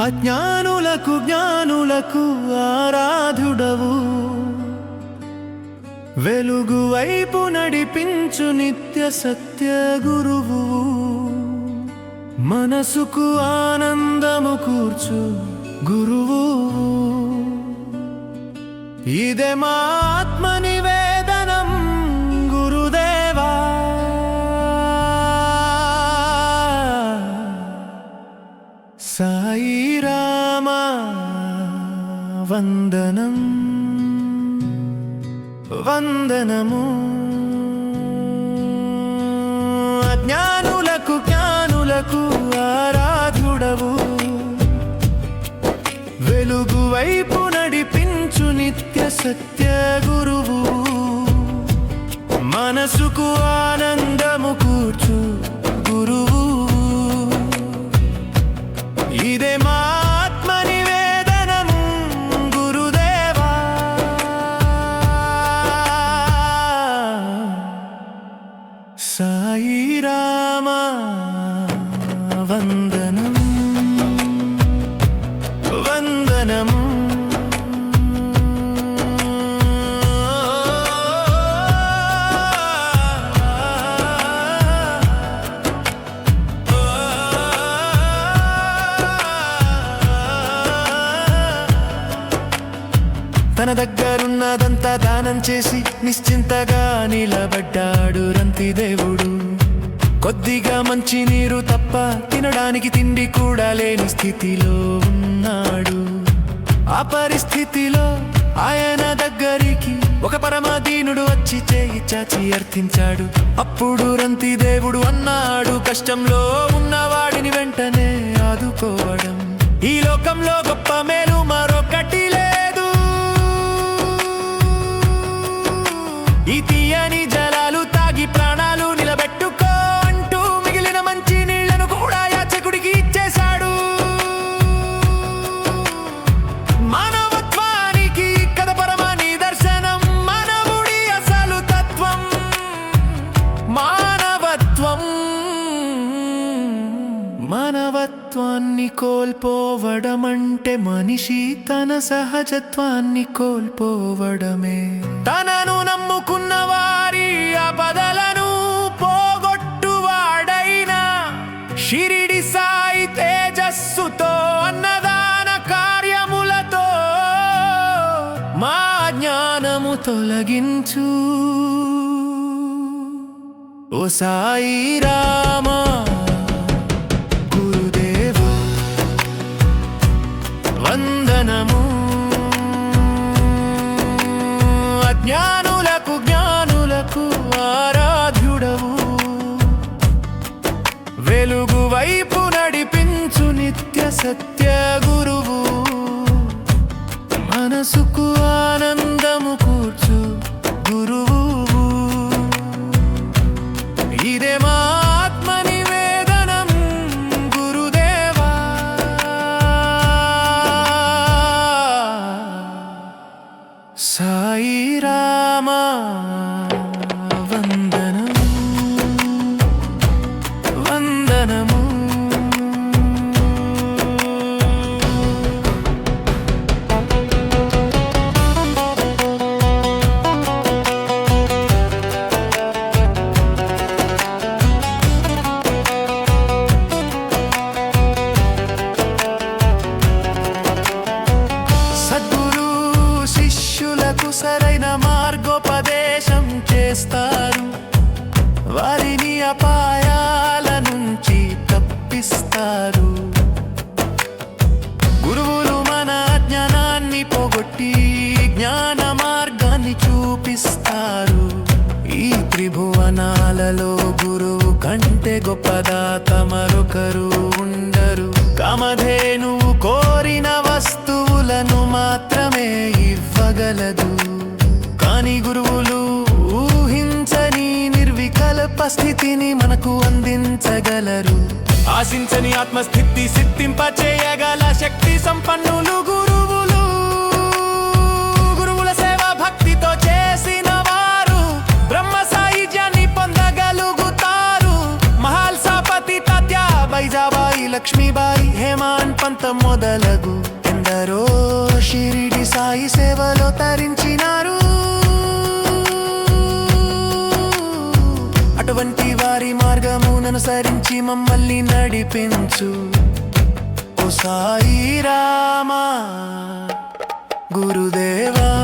అజ్ఞానులకు జ్ఞానులకు ఆరాధుడవు. వెలుగు వైపు నడిపించు నిత్య సత్య గురువు. మనసుకు ఆనందము కూర్చు గురువు. ఇదే మా ఆత్మ వందనం వందనము. అజ్ఞానులకు జ్ఞానులకు ఆరాధుడవు వెలుగు వైపు నడిపించు నిత్య సత్య గురువు. మనసుకు ఆనందము కూర్చు. తన దగ్గరున్నదంతా దానం చేసి నిశ్చింతగా నిలబడ్డాడు రంతి దేవుడు. కొద్దిగా మంచి నీరు తప్ప తినడానికి తిండి కూడా లేని స్థితిలో ఉన్నాడు. ఆ పరిస్థితిలో ఆయన దగ్గరికి ఒక పరమాధీనుడు వచ్చి చేయి చాచి అర్థించాడు. అప్పుడు రంతి దేవుడు అన్నాడు కష్టంలో ఉన్నవాడిని వెంటనే ఆదుకోవడం. ఈ లోకంలో గొప్ప మేలు తీయని జలాలు కోల్పోవడమంటే మనిషి తన సహజత్వాన్ని కోల్పోవడమే. తనను నమ్ముకున్న వారి ఆపదలను పోగొట్టువాడైన షిరిడి సాయి తేజస్సుతో అన్నదాన కార్యములతో మా జ్ఞానము తొలగించు. ఓ సాయి రామా సత్య గురువు మనసుకు ఆనందము కూర్చు గురువు. ఇదే మా ఆత్మ నివేదనం గురుదేవా. సాయి రామా. వారిని అపాయాల నుంచి తప్పిస్తారు. గురువులు మన జ్ఞానాన్ని పోగొట్టి జ్ఞాన మార్గాన్ని చూపిస్తారు. ఈ త్రిభువనాలలో గురువు కంటే గొప్పదాత తమరొకరు ఉండరు. కమధేను కోరిన వస్తువులను మాత్రమే ఇవ్వగలదు. కాని గురువులు స్థితిని మనకు అందించగలరు. ఆశించని ఆత్మస్థితి సిద్ధింప చేయగల శక్తి సంపన్నులు గురువులు. గురువుల సేవ భక్తితో చేసిన వారు బ్రహ్మ సాయుధ్యాన్ని పొందగలుగుతారు. మహాల్ సాపతి తాత్య బైజాబాయి లక్ష్మీబాయి హేమాన్ పంత మొదలగు. ఎందరో షిరిడి సాయి సేవలో తరించి అనుసరించి మమ్మల్ని నడిపించు. ఓ సాయి రామా గురుదేవా.